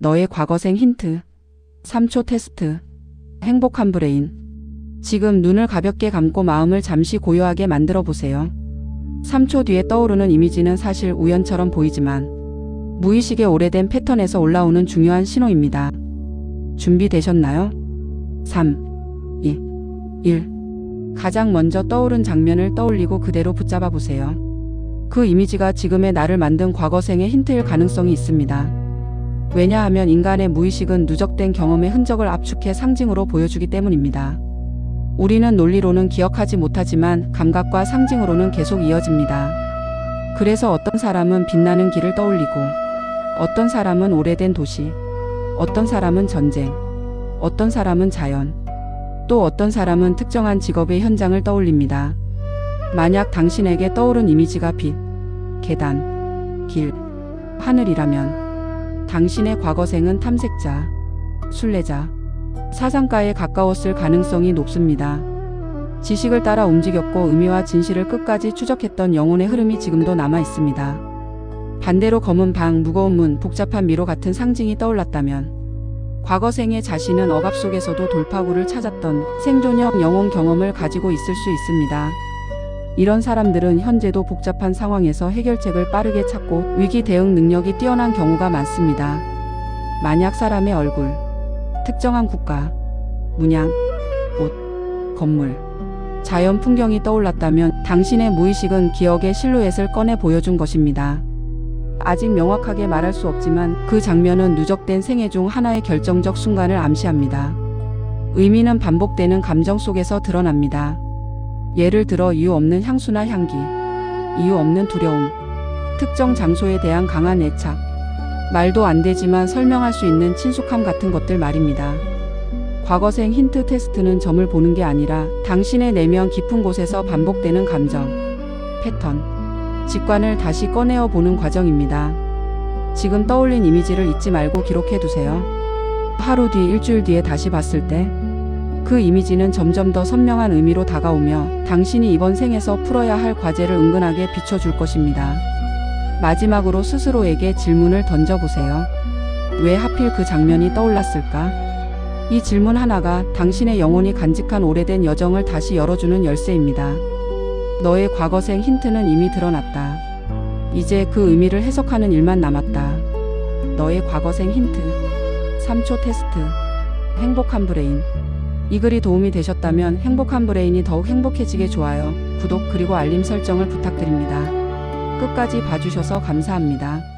너의 과거생 힌트. 3초 테스트. 행복한 브레인. 지금 눈을 가볍게 감고 마음을 잠시 고요하게 만들어 보세요. 3초 뒤에 떠오르는 이미지는 사실 우연처럼 보이지만 무의식의 오래된 패턴에서 올라오는 중요한 신호입니다. 준비되셨나요? 3, 2, 1. 가장 먼저 떠오른 장면을 떠올리고 그대로 붙잡아 보세요. 그 이미지가 지금의 나를 만든 과거생의 힌트일 가능성이 있습니다. 왜냐하면 인간의 무의식은 누적된 경험의 흔적을 압축해 상징으로 보여주기 때문입니다. 우리는 논리로는 기억하지 못하지만 감각과 상징으로는 계속 이어집니다. 그래서 어떤 사람은 빛나는 길을 떠올리고, 어떤 사람은 오래된 도시, 어떤 사람은 전쟁, 어떤 사람은 자연, 또 어떤 사람은 특정한 직업의 현장을 떠올립니다. 만약 당신에게 떠오른 이미지가 빛, 계단, 길, 하늘이라면 당신의 과거생은 탐색자, 순례자, 사상가에 가까웠을 가능성이 높습니다. 지식을 따라 움직였고 의미와 진실을 끝까지 추적했던 영혼의 흐름이 지금도 남아 있습니다. 반대로 검은 방, 무거운 문, 복잡한 미로 같은 상징이 떠올랐다면 과거생의 자신은 억압 속에서도 돌파구를 찾았던 생존형 영혼 경험을 가지고 있을 수 있습니다. 이런 사람들은 현재도 복잡한 상황에서 해결책을 빠르게 찾고 위기 대응 능력이 뛰어난 경우가 많습니다. 만약 사람의 얼굴, 특정한 국가, 문양, 옷, 건물, 자연 풍경이 떠올랐다면 당신의 무의식은 기억의 실루엣을 꺼내 보여준 것입니다. 아직 명확하게 말할 수 없지만 그 장면은 누적된 생애 중 하나의 결정적 순간을 암시합니다. 의미는 반복되는 감정 속에서 드러납니다. 예를 들어 이유 없는 향수나 향기, 이유 없는 두려움, 특정 장소에 대한 강한 애착, 말도 안 되지만 설명할 수 있는 친숙함 같은 것들 말입니다. 과거생 힌트 테스트는 점을 보는 게 아니라 당신의 내면 깊은 곳에서 반복되는 감정, 패턴, 직관을 다시 꺼내어 보는 과정입니다. 지금 떠올린 이미지를 잊지 말고 기록해 두세요. 하루 뒤, 일주일 뒤에 다시 봤을 때 그 이미지는 점점 더 선명한 의미로 다가오며 당신이 이번 생에서 풀어야 할 과제를 은근하게 비춰줄 것입니다. 마지막으로 스스로에게 질문을 던져보세요. 왜 하필 그 장면이 떠올랐을까? 이 질문 하나가 당신의 영혼이 간직한 오래된 여정을 다시 열어주는 열쇠입니다. 너의 과거생 힌트는 이미 드러났다. 이제 그 의미를 해석하는 일만 남았다. 너의 과거생 힌트. 3초 테스트. 행복한 브레인. 이 글이 도움이 되셨다면 행복한 브레인이 더욱 행복해지게 좋아요, 구독 그리고 알림 설정을 부탁드립니다. 끝까지 봐주셔서 감사합니다.